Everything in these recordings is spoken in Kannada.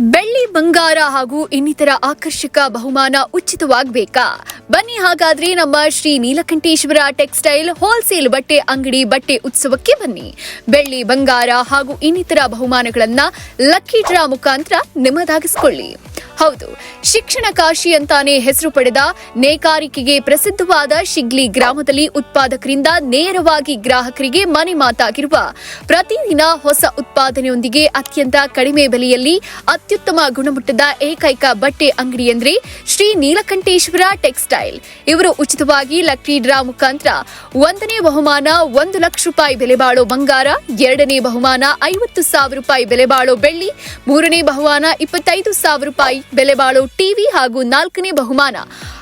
ಬೆಳ್ಳಿ ಬಂಗಾರ ಹಾಗೂ ಇನ್ನಿತರ ಆಕರ್ಷಕ ಬಹುಮಾನ ಉಚಿತವಾಗಬೇಕಾ? ಬನ್ನಿ ಹಾಗಾದ್ರೆ ನಮ್ಮ ಶ್ರೀ ನೀಲಕಂಠೇಶ್ವರ ಟೆಕ್ಸ್ಟೈಲ್ ಹೋಲ್ಸೇಲ್ ಬಟ್ಟೆ ಅಂಗಡಿ ಬಟ್ಟೆ ಉತ್ಸವಕ್ಕೆ ಬನ್ನಿ. ಬೆಳ್ಳಿ ಬಂಗಾರ ಹಾಗೂ ಇನ್ನಿತರ ಬಹುಮಾನಗಳನ್ನ ಲಕ್ಕಿ ಡ್ರಾ ಮುಖಾಂತರ ನಿಮ್ಮದಾಗಿಸಿಕೊಳ್ಳಿ. ಹೌದು, ಶಿಕ್ಷಣ ಕಾಶಿ ಅಂತಾನೆ ಹೆಸರು ಪಡೆದ ನೇಕಾರಿಕೆಗೆ ಪ್ರಸಿದ್ಧವಾದ ಶಿಗ್ಲಿ ಗ್ರಾಮದಲ್ಲಿ ಉತ್ಪಾದಕರಿಂದ ನೇರವಾಗಿ ಗ್ರಾಹಕರಿಗೆ ಮನೆ ಮಾತಾಗಿರುವ ಪ್ರತಿದಿನ ಹೊಸ ಉತ್ಪಾದನೆಯೊಂದಿಗೆ ಅತ್ಯಂತ ಕಡಿಮೆ ಬೆಲೆಯಲ್ಲಿ ಅತ್ಯುತ್ತಮ ಗುಣಮಟ್ಟದ ಏಕೈಕ ಬಟ್ಟೆ ಅಂಗಡಿ ಎಂದರೆ ಶ್ರೀ ನೀಲಕಂಠೇಶ್ವರ ಟೆಕ್ಸ್ಟೈಲ್. ಇವರು ಉಚಿತವಾಗಿ ಲಕ್ಕಿ ಡ್ರಾ ಮುಖಾಂತರ ಒಂದನೇ ಬಹುಮಾನ ಒಂದು ಲಕ್ಷ ರೂಪಾಯಿ ಬೆಲೆ ಬಾಳೋ ಬಂಗಾರ, ಎರಡನೇ ಬಹುಮಾನ ಐವತ್ತು ಸಾವಿರ ರೂಪಾಯಿ ಬೆಲೆ ಬಾಳೋ ಬೆಳ್ಳಿ, ಮೂರನೇ ಬಹುಮಾನ ಇಪ್ಪತ್ತೈದು ಸಾವಿರ ರೂಪಾಯಿ ಬೆಲೆ ಬಾಳೋ ಟಿವಿ ಹಾಗೂ ನಾಲ್ಕನೇ ಬಹುಮಾನ.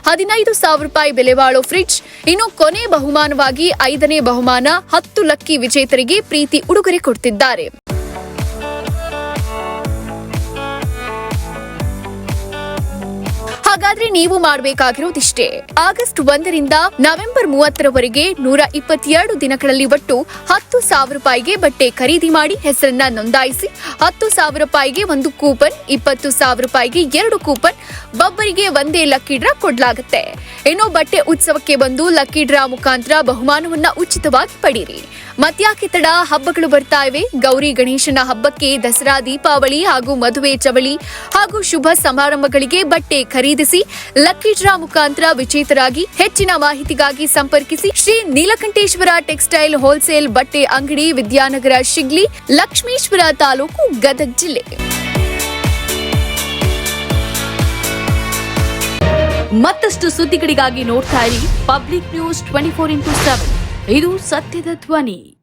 ಹದಿನೈದು ಸಾವಿರ ರೂಪಾಯಿ ಬೆಲೆ ಬಾಳೋ ಫ್ರಿಡ್ಜ್, ಇನ್ನು ಕೊನೆ ಬಹುಮಾನವಾಗಿ ಐದನೇ ಬಹುಮಾನ ಹತ್ತು ಲಕ್ಕಿ ವಿಜೇತರಿಗೆ ಪ್ರೀತಿ ಉಡುಗೊರೆ ಕೊಡ್ತಿದ್ದಾರೆ. ಹಾಗಾದ್ರೆ ನೀವು ಮಾಡಬೇಕಾಗಿರೋದಿಷ್ಟೇ. ಆಗಸ್ಟ್ ಒಂದರಿಂದ ನವೆಂಬರ್ ಮೂವತ್ತರವರೆಗೆ ನೂರ ಇಪ್ಪತ್ತೆರಡು ದಿನಗಳಲ್ಲಿ ಒಟ್ಟು ಹತ್ತು ಸಾವಿರ ರೂಪಾಯಿಗೆ ಬಟ್ಟೆ ಖರೀದಿ ಮಾಡಿ ಹೆಸರನ್ನ ನೋಂದಾಯಿಸಿ, ಹತ್ತು ಸಾವಿರ ರೂಪಾಯಿಗೆ ಒಂದು ಕೂಪನ್, ಇಪ್ಪತ್ತು ಸಾವಿರ ರೂಪಾಯಿಗೆ ಎರಡು ಕೂಪನ್, ಬಬ್ಬರಿಗೆ ಒಂದೇ ಲಕ್ಕಿ ಡ್ರಾ ಕೊಡಲಾಗುತ್ತೆ. ಇನ್ನು ಬಟ್ಟೆ ಉತ್ಸವಕ್ಕೆ ಬಂದು ಲಕ್ಕಿ ಡ್ರಾ ಮುಖಾಂತರ ಬಹುಮಾನವನ್ನ ಉಚಿತವಾಗಿ ಪಡೀರಿ. ಮತ್ಯಾಕೆ ತಡ ಹಬ್ಬಗಳು ಬರ್ತಾ ಇವೆ. ಗೌರಿ ಗಣೇಶನ ಹಬ್ಬಕ್ಕೆ ದಸರಾ, ದೀಪಾವಳಿ ಹಾಗೂ ಮದುವೆ, ಚವಳಿ ಹಾಗೂ ಶುಭ ಸಮಾರಂಭಗಳಿಗೆ ಬಟ್ಟೆ ಖರೀದಿಸಿ ಲಕ್ಕಿ ಡ್ರಾ ಮುಖಾಂತರ ವಿಜೇತರಾಗಿ ಹೆಚ್ಚಿನ ಮಾಹಿತಿಗಾಗಿ ಸಂಪರ್ಕಿಸಿ, ಶ್ರೀ ನೀಲಕಂಠೇಶ್ವರ ಟೆಕ್ಸ್ಟೈಲ್ ಹೋಲ್ಸೇಲ್ ಬಟ್ಟೆ ಅಂಗಡಿ, ವಿದ್ಯಾನಗರ ಶಿಗ್ಲಿ, ಲಕ್ಷ್ಮೇಶ್ವರ ತಾಲೂಕು, ಗದಗ ಜಿಲ್ಲೆ. ಮತ್ತಷ್ಟು ಸುದ್ದಿಗಳಿಗಾಗಿ ನೋಡ್ತಾ ಇರಿ public news twenty four into seven. ಇದು ಸತ್ಯದ ಧ್ವನಿ.